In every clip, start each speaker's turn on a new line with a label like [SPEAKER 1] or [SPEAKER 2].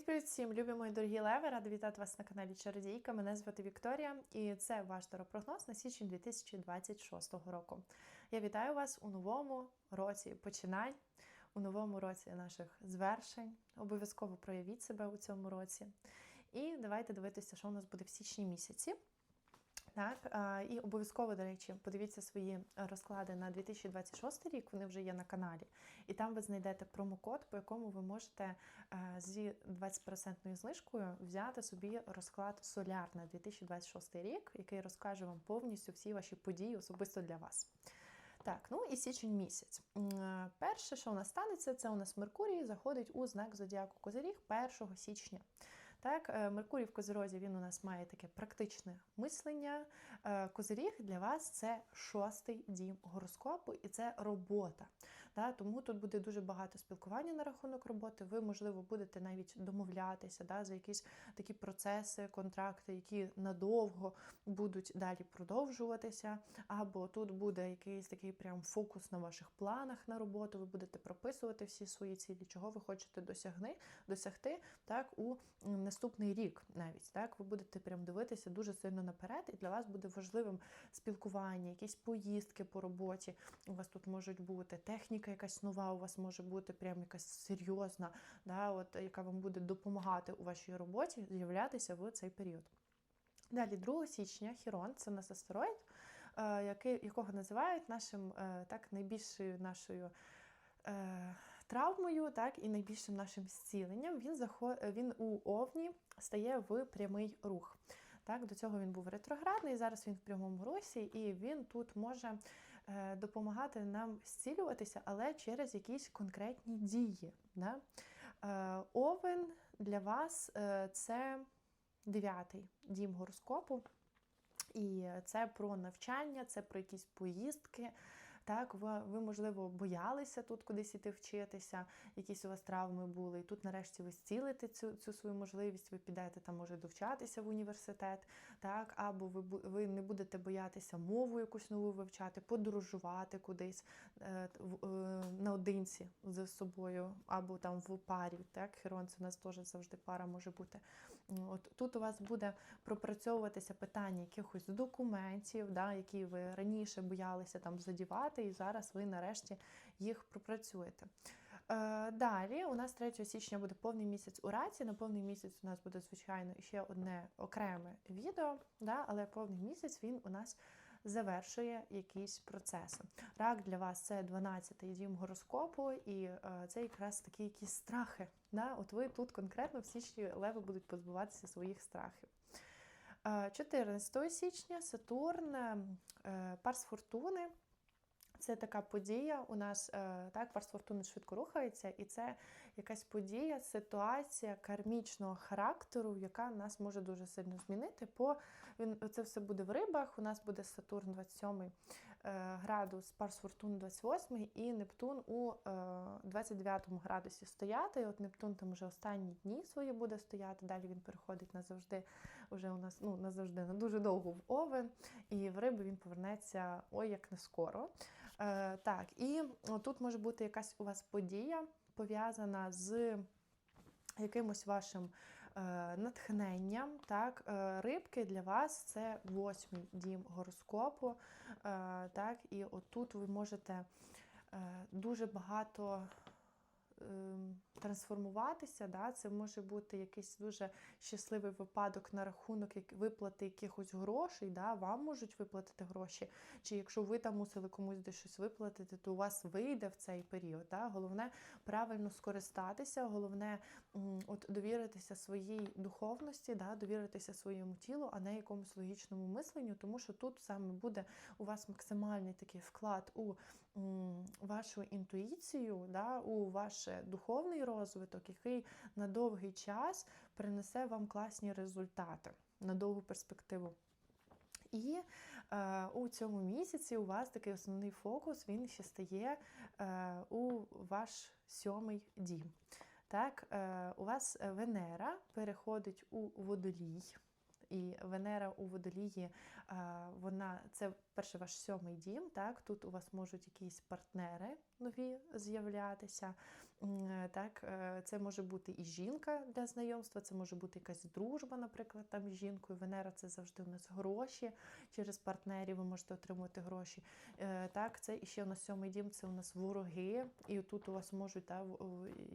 [SPEAKER 1] Привіт-привіт всім, любі мої дорогі леви! Рада вітати вас на каналі Чародійка. Мене звати Вікторія, і це ваш таропрогноз на січень 2026 року. Я вітаю вас у новому році починань, у новому році наших звершень. Обов'язково проявіть себе у цьому році. І давайте дивитися, що у нас буде в січні місяці. Так, і обов'язково, до речі, подивіться свої розклади на 2026 рік, вони вже є на каналі. І там ви знайдете промокод, по якому ви можете е, зі 20% знижкою взяти собі розклад Соляр на 2026 рік, який розкаже вам повністю всі ваші події особисто для вас. Так, ну і січень місяць. Е, Перше, що у нас станеться, це у нас Меркурій заходить у знак зодіаку Козиріг 1 січня. Так, е, Меркурій в Козирозі він у нас має таке практичне мислення. Е, Козиріг для вас це шостий дім гороскопу, і це робота. Да? Тому тут буде дуже багато спілкування на рахунок роботи. Ви, можливо, будете навіть домовлятися да, за якісь такі процеси, контракти, які надовго будуть далі продовжуватися. Або тут буде якийсь такий прям фокус на ваших планах на роботу. Ви будете прописувати всі свої цілі, чого ви хочете досягни, досягти так, у наступний рік навіть. Так, ви будете прям дивитися дуже сильно наперед, і для вас буде важливим спілкування, якісь поїздки по роботі. У вас тут можуть бути техніка, якась нова, у вас може бути прям якась серйозна, да, от, яка вам буде допомагати у вашій роботі з'являтися в цей період. Далі, 2 січня, Хірон, це у астероїд, е, якого називають нашим е, так, найбільшою нашою е, травмою, так, і найбільшим нашим зціленням. Він, заход... він у Овні стає в прямий рух. Так, До цього він був ретроградний, зараз він в прямому русі, і він тут може допомагати нам зцілюватися, але через якісь конкретні дії. Да? Е, Овен для вас е, це дев'ятий дім гороскопу. І це про навчання, це про якісь поїздки. Так, ви, ви, можливо, боялися тут кудись іти вчитися, якісь у вас травми були. І тут, нарешті, ви зцілите цю цю свою можливість, ви підете там, може, довчатися в університет, так, або ви ви не будете боятися мову якусь нову вивчати, подорожувати кудись е, е, наодинці з собою, або там в парі. Так, Херон, це у нас теж завжди пара може бути. От тут у вас буде пропрацьовуватися питання якихось документів, да, які ви раніше боялися там задівати, і зараз ви нарешті їх пропрацюєте. Е, далі у нас 3 січня буде повний місяць у раці. На повний місяць у нас буде, звичайно, ще одне окреме відео, да, але повний місяць він у нас завершує якісь процеси. Рак для вас це 12-й дім гороскопу, і е, це якраз такі якісь страхи. Да? От ви тут конкретно в січні леви будуть позбуватися своїх страхів. Е, 14 січня Сатурн, е, Парс Фортуни. Це така подія. У нас е, так Парс Фортуни швидко рухається, і це якась подія, ситуація кармічного характеру, яка нас може дуже сильно змінити. По він це все буде в рибах. У нас буде Сатурн 27 е, градус, Парс Фортуни 28 і Нептун у е, 29 градусі стояти. І от Нептун там вже останні дні свої буде стояти. Далі він переходить назавжди. Вже у нас ну назавжди на дуже довго в Овен, і в риби він повернеться ой як не скоро. Е, так, і тут може бути якась у вас подія пов'язана з якимось вашим е, натхненням. Так, е, рибки для вас це восьмий дім гороскопу. Е, так, і отут ви можете е, дуже багато. Ем, Трансформуватися, да, це може бути якийсь дуже щасливий випадок на рахунок виплати якихось грошей. Да, вам можуть виплатити гроші. Чи якщо ви там мусили комусь десь щось виплатити, то у вас вийде в цей період. Да? Головне правильно скористатися, головне от довіритися своїй духовності, да? довіритися своєму тілу, а не якомусь логічному мисленню, тому що тут саме буде у вас максимальний такий вклад у вашу інтуїцію, да? у ваш духовний розвиток, який на довгий час принесе вам класні результати на довгу перспективу. І е, у цьому місяці у вас такий основний фокус він ще стає е, у ваш сьомий дім. Так, е, у вас Венера переходить у водолій. І Венера у водолії, е, вона це перше ваш сьомий дім. Так, тут у вас можуть якісь партнери нові з'являтися. Е, Так, е, це може бути і жінка для знайомства, це може бути якась дружба, наприклад, там з жінкою. Венера це завжди у нас гроші. Через партнерів ви можете отримувати гроші. Е, Так, це і ще у нас сьомий дім, це у нас вороги. І тут у вас можуть та,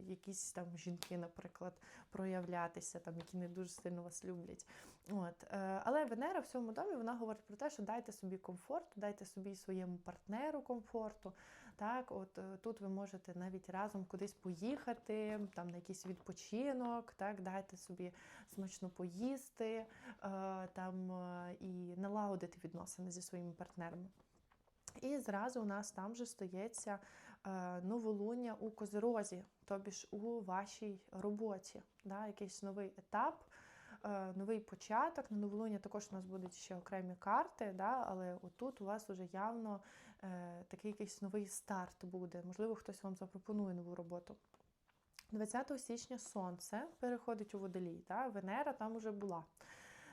[SPEAKER 1] якісь там жінки, наприклад, проявлятися, там, які не дуже сильно вас люблять. От. Але Венера в цьому домі вона говорить про те, що дайте собі комфорт, дайте собі своєму партнеру комфорту. Так, от е, тут ви можете навіть разом кудись поїхати, там на якийсь відпочинок, так, дайте собі смачно поїсти, е, там е, і налагодити відносини зі своїми партнерами. І зразу у нас там же стається новолуння у козирозі, тобі ж у вашій роботі, да, якийсь новий етап, новий початок. На новолуння також у нас будуть ще окремі карти, да, але отут у вас вже явно такий якийсь новий старт буде. Можливо, хтось вам запропонує нову роботу. 20 січня сонце переходить у водолій, та? Венера там уже була.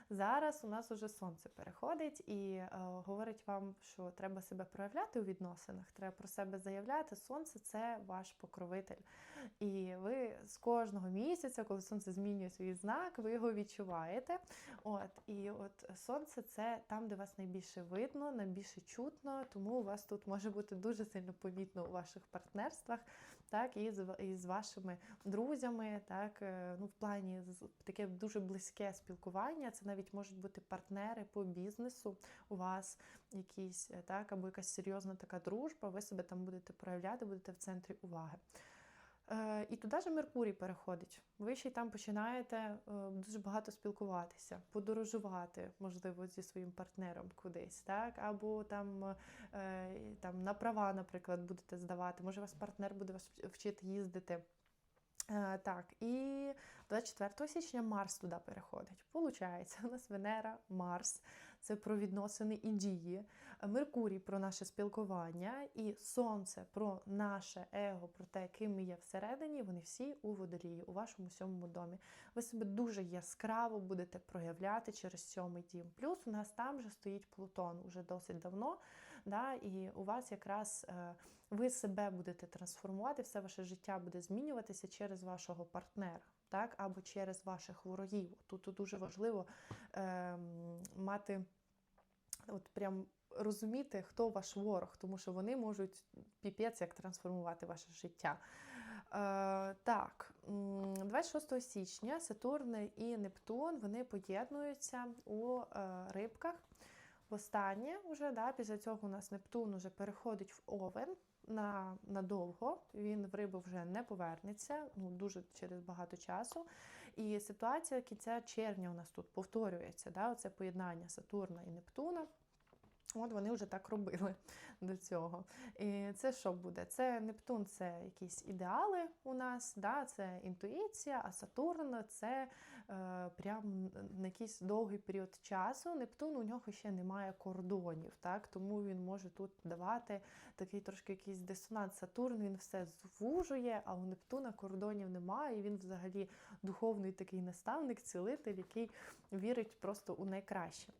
[SPEAKER 1] Зараз у нас уже сонце переходить і е, говорить вам, що треба себе проявляти у відносинах, треба про себе заявляти. Сонце це ваш покровитель. І ви з кожного місяця, коли сонце змінює свій знак, ви його відчуваєте. От і от сонце це там, де вас найбільше видно, найбільше чутно, тому у вас тут може бути дуже сильно помітно у ваших партнерствах, так і з, і з вашими друзями, так е, ну в плані таке дуже близьке спілкування. Це навіть можуть бути партнери по бізнесу у вас якісь, е, так, або якась серйозна така дружба. Ви себе там будете проявляти, будете в центрі уваги. Е, І туди ж Меркурій переходить. Ви ще й там починаєте е, дуже багато спілкуватися, подорожувати, можливо, зі своїм партнером кудись, так? Або там, е, там на права, наприклад, будете здавати. Може, вас партнер буде вас вчити їздити. Так, і 24 січня Марс туди переходить. Получається, у нас Венера, Марс це про відносини і дії, Меркурій про наше спілкування, і Сонце про наше его, про те, ким є всередині. Вони всі у водолії, у вашому сьомому домі. Ви себе дуже яскраво будете проявляти через сьомий дім. Плюс у нас там же стоїть Плутон уже досить давно. Да, і у вас якраз е, ви себе будете трансформувати, все ваше життя буде змінюватися через вашого партнера, так, або через ваших ворогів. Тут, дуже важливо ем, мати, от прям розуміти, хто ваш ворог, тому що вони можуть піпець як трансформувати ваше життя. Е, так, 26 січня Сатурн і Нептун вони поєднуються у е, рибках. Востаннє вже да, після цього у нас Нептун уже переходить в Овен на, надовго. Він в рибу вже не повернеться, ну дуже через багато часу. І ситуація кінця червня у нас тут повторюється. Да, Оце поєднання Сатурна і Нептуна. От вони вже так робили до цього. І це що буде? Це Нептун, це якісь ідеали у нас, да? це інтуїція, а Сатурн це е, прям на якийсь довгий період часу. Нептун у нього ще немає кордонів, так? тому він може тут давати такий трошки якийсь дисонанс. Сатурн він все звужує, а у Нептуна кордонів немає. І він взагалі духовний такий наставник, цілитель, який вірить просто у найкраще.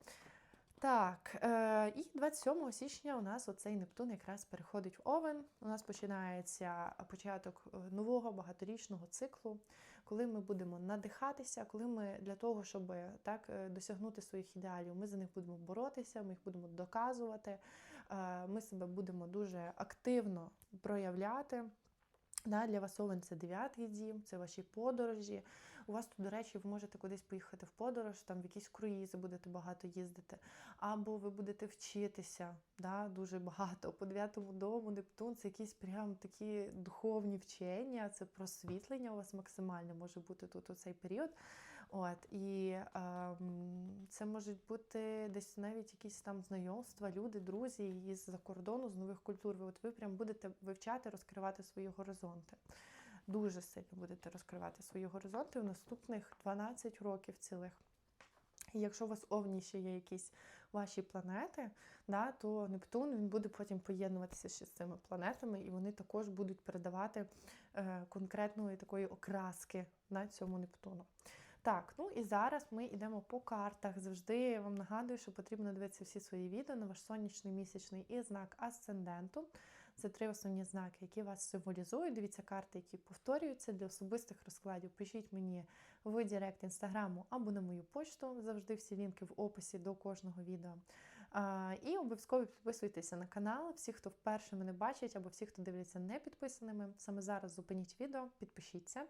[SPEAKER 1] Так, е, і 27 січня у нас оцей Нептун якраз переходить в Овен. У нас починається початок е, нового багаторічного циклу, коли ми будемо надихатися, коли ми для того, щоб так е, досягнути своїх ідеалів, ми за них будемо боротися, ми їх будемо доказувати, ми себе будемо дуже активно проявляти. Да, для вас Овен це дев'ятий дім, це ваші подорожі. У вас тут, до речі, ви можете кудись поїхати в подорож, там в якісь круїзи будете багато їздити, або ви будете вчитися да, дуже багато. По дев'ятому дому Нептун це якісь прям такі духовні вчення, це просвітлення у вас максимальне може бути тут у цей період. От, і ем, це можуть бути десь навіть якісь там знайомства, люди, друзі із-за кордону, з нових культур. Ви, от ви прям будете вивчати, розкривати свої горизонти. Дуже сильно будете розкривати свої горизонти в наступних 12 років цілих. І якщо у вас овні ще є якісь ваші планети, да, то Нептун він буде потім поєднуватися ще з цими планетами, і вони також будуть передавати е, конкретної такої окраски на цьому Нептуну. Так, ну і зараз ми йдемо по картах. Завжди я вам нагадую, що потрібно дивитися всі свої відео на ваш сонячний місячний і знак асценденту. Це три основні знаки, які вас символізують. Дивіться карти, які повторюються для особистих розкладів. Пишіть мені в Директ інстаграму або на мою почту. Завжди всі лінки в описі до кожного відео. І обов'язково підписуйтеся на канал. Всі, хто вперше мене бачить, або всі, хто дивляться не підписаними, саме зараз зупиніть відео, підпишіться.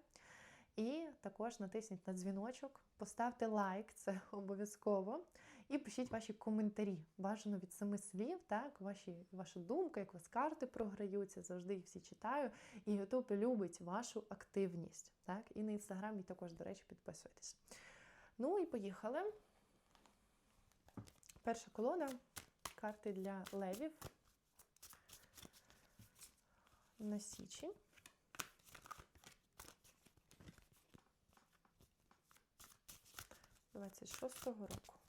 [SPEAKER 1] І також натисніть на дзвіночок, поставте лайк, це обов'язково. І пишіть ваші коментарі. Бажано від семи слів, так, ваші, ваша думка, як у вас карти програються, завжди їх всі читаю. І YouTube любить вашу активність. Так? І на інстаграмі також, до речі, підписуйтесь. Ну і поїхали. Перша колода карти для левів на січень. Двадцять шостого року.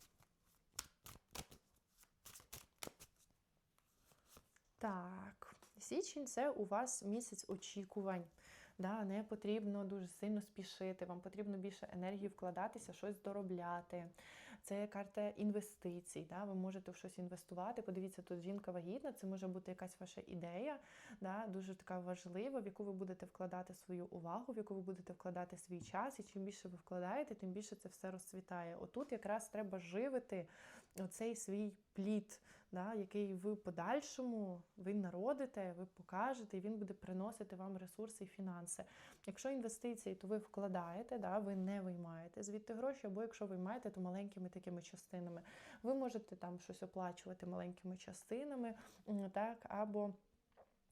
[SPEAKER 1] Так, січень це у вас місяць очікувань. Да, не потрібно дуже сильно спішити, вам потрібно більше енергії вкладатися, щось доробляти. Це карта інвестицій. Да, Ви можете в щось інвестувати. Подивіться, тут жінка вагітна, це може бути якась ваша ідея, да, дуже така важлива, в яку ви будете вкладати свою увагу, в яку ви будете вкладати свій час. І чим більше ви вкладаєте, тим більше це все розцвітає. Отут якраз треба живити оцей свій плід, да, який ви подальшому ви народите, ви покажете, і він буде приносити вам ресурси і фінанси. Якщо інвестиції, то ви вкладаєте, да, ви не виймаєте звідти гроші, або якщо виймаєте, то маленькими такими частинами. Ви можете там щось оплачувати маленькими частинами, так, або.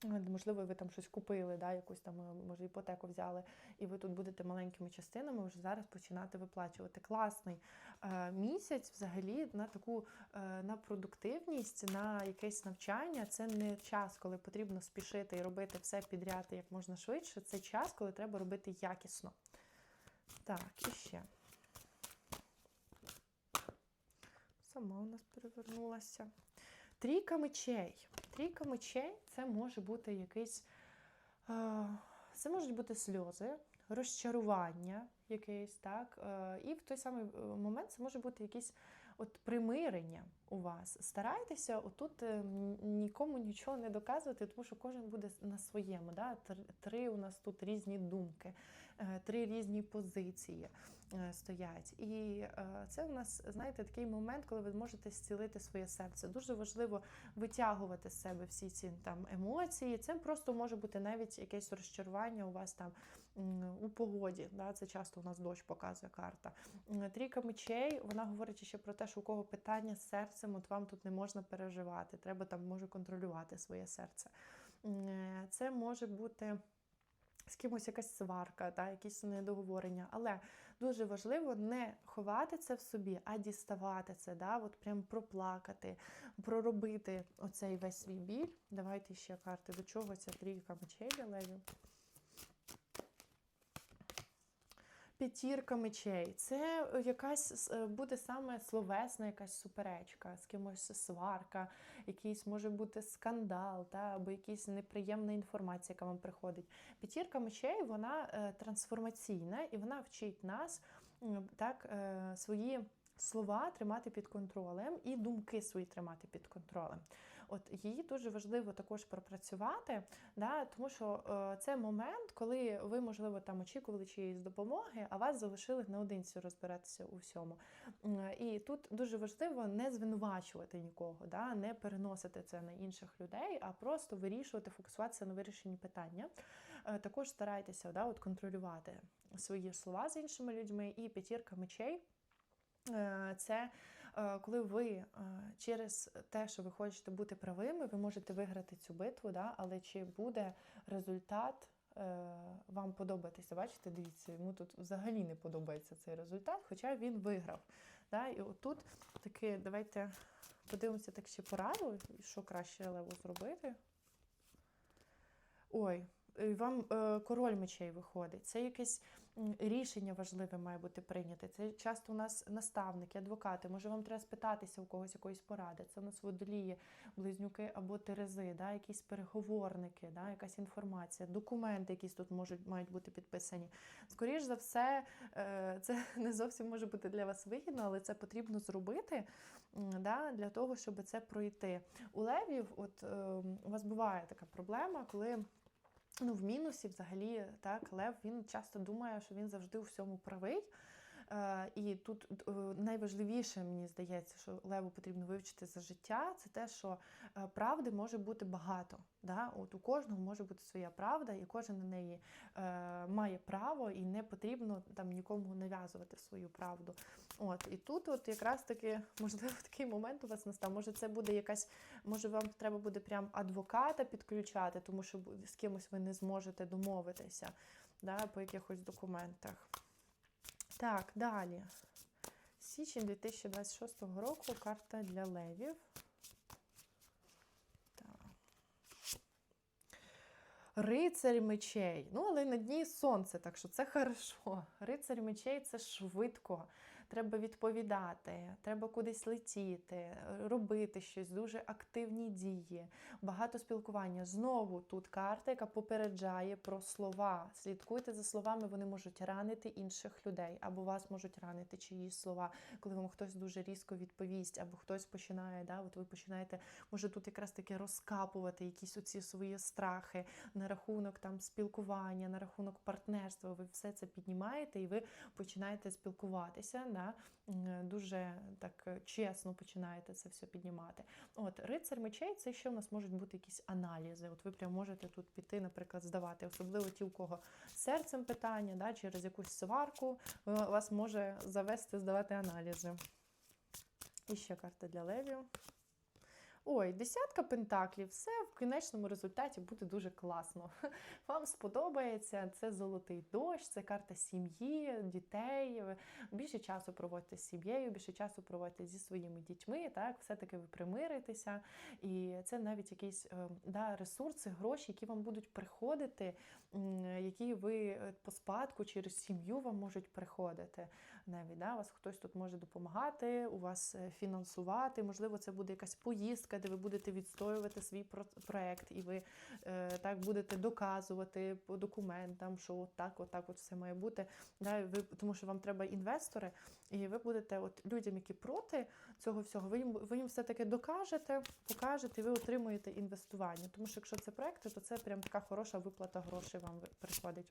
[SPEAKER 1] Можливо, ви там щось купили, да, якусь там, е, може, іпотеку взяли, і ви тут будете маленькими частинами вже зараз починати виплачувати. Класний е, місяць взагалі на таку е, на продуктивність, на якесь навчання. Це не час, коли потрібно спішити і робити все підряд як можна швидше. Це час, коли треба робити якісно. Так, і ще. Сама у нас перевернулася. Трійка мечей. Трійка мечей це може бути якийсь. Е, це можуть бути сльози, розчарування якесь, так. Е, і в той самий е, момент це може бути якісь от примирення у вас. Старайтеся отут е, нікому нічого не доказувати, тому що кожен буде на своєму. Да? Три у нас тут різні думки, е, три різні позиції е, стоять. І це у нас, знаєте, такий момент, коли ви можете зцілити своє серце. Дуже важливо витягувати з себе всі ці там емоції. Це просто може бути навіть якесь розчарування у вас там у погоді. Да? Це часто у нас дощ показує карта. Трійка мечей, вона говорить ще про те, що у кого питання з серцем, от вам тут не можна переживати. Треба там може контролювати своє серце. Це може бути. З кимось якась сварка, та, якісь недоговорення. Але дуже важливо не ховати це в собі, а діставати це, да, от прям проплакати, проробити оцей весь свій біль. Давайте ще карти. До чого ця трійка мечей левів? П'ятірка мечей. Це е, якась е, буде саме словесна якась суперечка, з кимось сварка, якийсь може бути скандал, та, або якась неприємна інформація, яка вам приходить. П'ятірка мечей вона е, трансформаційна і вона вчить нас так, свої слова тримати під контролем і думки свої тримати під контролем. От її дуже важливо також пропрацювати, да, тому що е, це момент, коли ви, можливо, там очікували чиєїсь допомоги, а вас залишили наодинці розбиратися у всьому. І тут дуже важливо не звинувачувати нікого, да, не переносити це на інших людей, а просто вирішувати, фокусуватися на вирішенні питання. Е, також старайтеся да, от контролювати свої слова з іншими людьми і п'ятірка мечей. Е, це коли ви е, через те, що ви хочете бути правими, ви можете виграти цю битву, да? але чи буде результат е, вам подобатися? Бачите, дивіться, йому тут взагалі не подобається цей результат, хоча він виграв. Да? І отут таки, давайте подивимося так ще пораду, що краще лево зробити. Ой, вам король мечей виходить. Це якесь рішення важливе має бути прийняте. Це часто у нас наставники, адвокати. Може, вам треба спитатися у когось якоїсь поради. Це у нас водолії, близнюки або терези, да, якісь переговорники, да, якась інформація, документи, якісь тут можуть мають бути підписані. Скоріш за все, е, це не зовсім може бути для вас вигідно, але це потрібно зробити да, для того, щоб це пройти. У левів, от е, у вас буває така проблема, коли. Ну, в мінусі взагалі так, Лев він часто думає, що він завжди у всьому правий. Е, і тут е, найважливіше, мені здається, що Леву потрібно вивчити за життя, це те, що е, правди може бути багато. Да? От у кожного може бути своя правда, і кожен на неї має право, і не потрібно там нікому нав'язувати свою правду. От і тут, от якраз таки, можливо, такий момент у вас настав. Може, це буде якась, може, вам треба буде прям адвоката підключати, тому що з кимось ви не зможете домовитися да, по якихось документах. Так, далі. Січень 2026 року карта для левів. Рицарь мечей. Ну, але на дні сонце, так що це хорошо. Рицарь мечей це швидко. Треба відповідати, треба кудись летіти, робити щось, дуже активні дії, багато спілкування. Знову тут карта, яка попереджає про слова. Слідкуйте за словами, вони можуть ранити інших людей, або вас можуть ранити чиїсь слова, коли вам хтось дуже різко відповість, або хтось починає, да, от ви починаєте, може тут якраз таки розкапувати якісь оці свої страхи на рахунок там спілкування, на рахунок партнерства. Ви все це піднімаєте і ви починаєте спілкуватися. Да, дуже так е, чесно починаєте це все піднімати. От рицар мечей це ще у нас можуть бути якісь аналізи. От ви прям можете тут піти, наприклад, здавати, особливо ті, у кого серцем питання, да, через якусь сварку вас може завести здавати аналізи. І ще карта для левів. Ой, десятка пентаклів, все кінечному результаті буде дуже класно. Вам сподобається, це золотий дощ, це карта сім'ї, дітей. Більше часу проводите з сім'єю, більше часу проводите зі своїми дітьми. Так, все-таки ви примиритеся. І це навіть якісь е, да, ресурси, гроші, які вам будуть приходити, які ви е, по спадку через сім'ю вам можуть приходити. Навіть да, вас хтось тут може допомагати, у вас е, фінансувати. Можливо, це буде якась поїздка, де ви будете відстоювати свій про- проект, і ви е, так будете доказувати по документам, що от так, от все має бути. Да, ви, тому що вам треба інвестори, і ви будете от людям, які проти цього всього, ви їм, ви їм все-таки докажете, покажете, і ви отримуєте інвестування. Тому що якщо це проекти, то це прям така хороша виплата грошей вам приходить.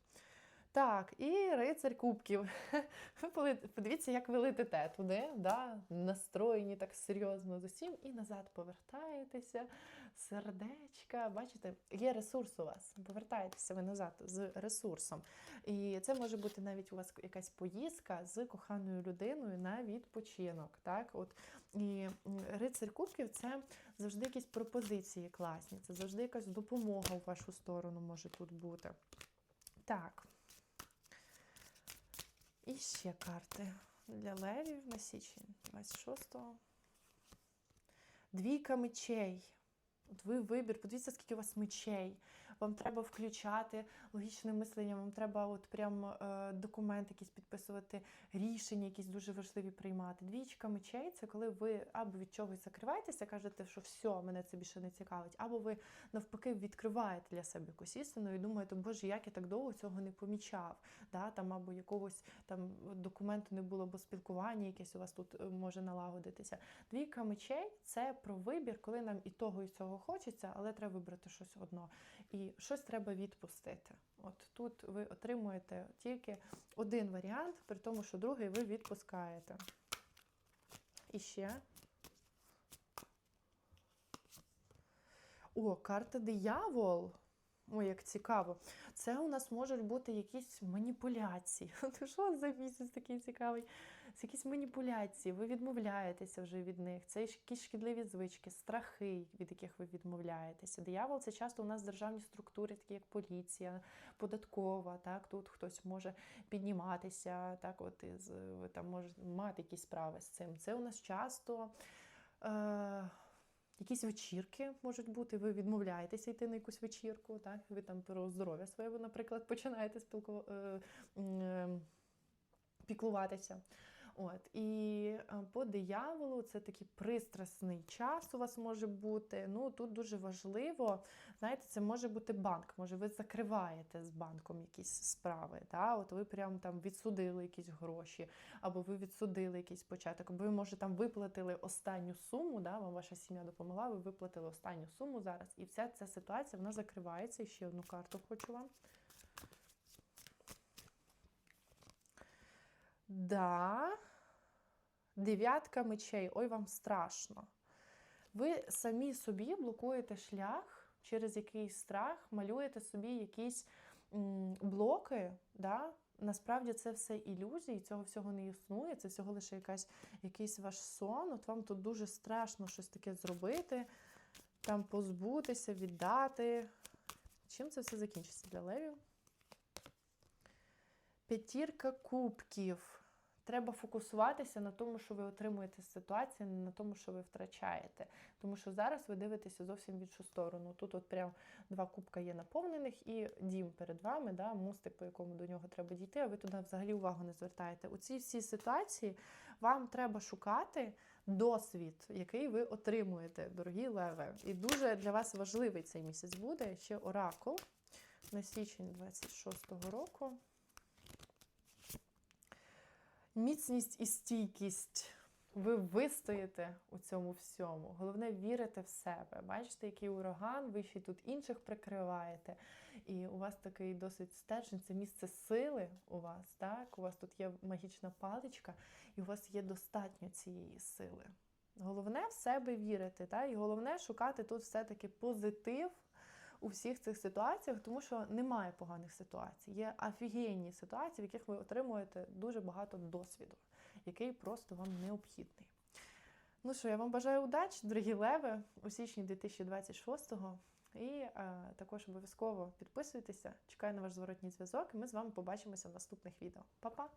[SPEAKER 1] Так, і рицарь кубків. Ви подивіться, як ви летите туди, да? настроєні так серйозно з усім, і назад повертаєтеся, сердечка. Бачите, є ресурс у вас. Повертаєтеся ви назад з ресурсом. І це може бути навіть у вас якась поїздка з коханою людиною на відпочинок. Так? От, і рицарь кубків це завжди якісь пропозиції класні, це завжди якась допомога у вашу сторону може тут бути. Так. І ще карти для левів на січень 26-го. Двійка мечей. От ви вибір, подивіться, скільки у вас мечей. Вам треба включати логічне мислення, вам треба от прям е, документ якийсь підписувати, рішення якісь дуже важливі приймати. Двічка мечей це коли ви або від чогось закриваєтеся, кажете, що все, мене це більше не цікавить, або ви навпаки відкриваєте для себе якусь істину і думаєте, боже, як я так довго цього не помічав. Да? Там, або якогось там документу не було, або спілкування якесь у вас тут е, може налагодитися. Двійка мечей це про вибір, коли нам і того, і цього хочеться, але треба вибрати щось одно. І щось треба відпустити. От тут ви отримуєте тільки один варіант, при тому, що другий ви відпускаєте. І ще. О, карта диявол. Ой, як цікаво. Це у нас можуть бути якісь маніпуляції. Ти що за місяць такий цікавий? Це якісь маніпуляції, ви відмовляєтеся вже від них. Це якісь шкідливі звички, страхи, від яких ви відмовляєтеся. Диявол це часто у нас державні структури, такі як поліція, податкова. Так, тут хтось може підніматися, так, от із, там можете мати якісь справи з цим. Це у нас часто. Е- Якісь вечірки можуть бути, ви відмовляєтеся йти на якусь вечірку, так? Ви там про здоров'я своє, наприклад, починаєте спілку... е, е, піклуватися. От і е, по дияволу це такий пристрасний час у вас може бути. Ну тут дуже важливо, знаєте, це може бути банк. Може, ви закриваєте з банком якісь справи. Да? От ви прям там відсудили якісь гроші, або ви відсудили якийсь початок, або ви може там виплатили останню суму. Да? Вам ваша сім'я допомогла, ви виплатили останню суму зараз. І вся ця ситуація вона закривається. І ще одну карту хочу вам. Да. Дев'ятка мечей. Ой, вам страшно. Ви самі собі блокуєте шлях через якийсь страх, малюєте собі якісь блоки. Да? Насправді це все ілюзії, цього всього не існує, це всього лише якась, якийсь ваш сон. От вам тут дуже страшно щось таке зробити, там позбутися, віддати. Чим це все закінчиться для левів? П'ятірка кубків. Треба фокусуватися на тому, що ви отримуєте з ситуації, не на тому, що ви втрачаєте. Тому що зараз ви дивитеся зовсім в іншу сторону. Тут от прям два кубка є наповнених, і дім перед вами, да, мостик, по якому до нього треба дійти, а ви туди взагалі увагу не звертаєте. У цій всій ситуації вам треба шукати досвід, який ви отримуєте, дорогі леви. І дуже для вас важливий цей місяць буде ще оракул на січень 26-го року. Міцність і стійкість. Ви вистоїте у цьому всьому. Головне вірити в себе. Бачите, який ураган, ви ще тут інших прикриваєте. І у вас такий досить стержень, це місце сили у вас. так? У вас тут є магічна паличка, і у вас є достатньо цієї сили. Головне в себе вірити, так? і головне шукати тут все-таки позитив у всіх цих ситуаціях, тому що немає поганих ситуацій. Є офігенні ситуації, в яких ви отримуєте дуже багато досвіду, який просто вам необхідний. Ну що, я вам бажаю удачі, дорогі леви, у січні 2026-го. І е, також обов'язково підписуйтеся, чекаю на ваш зворотній зв'язок, і ми з вами побачимося в наступних відео. Па-па!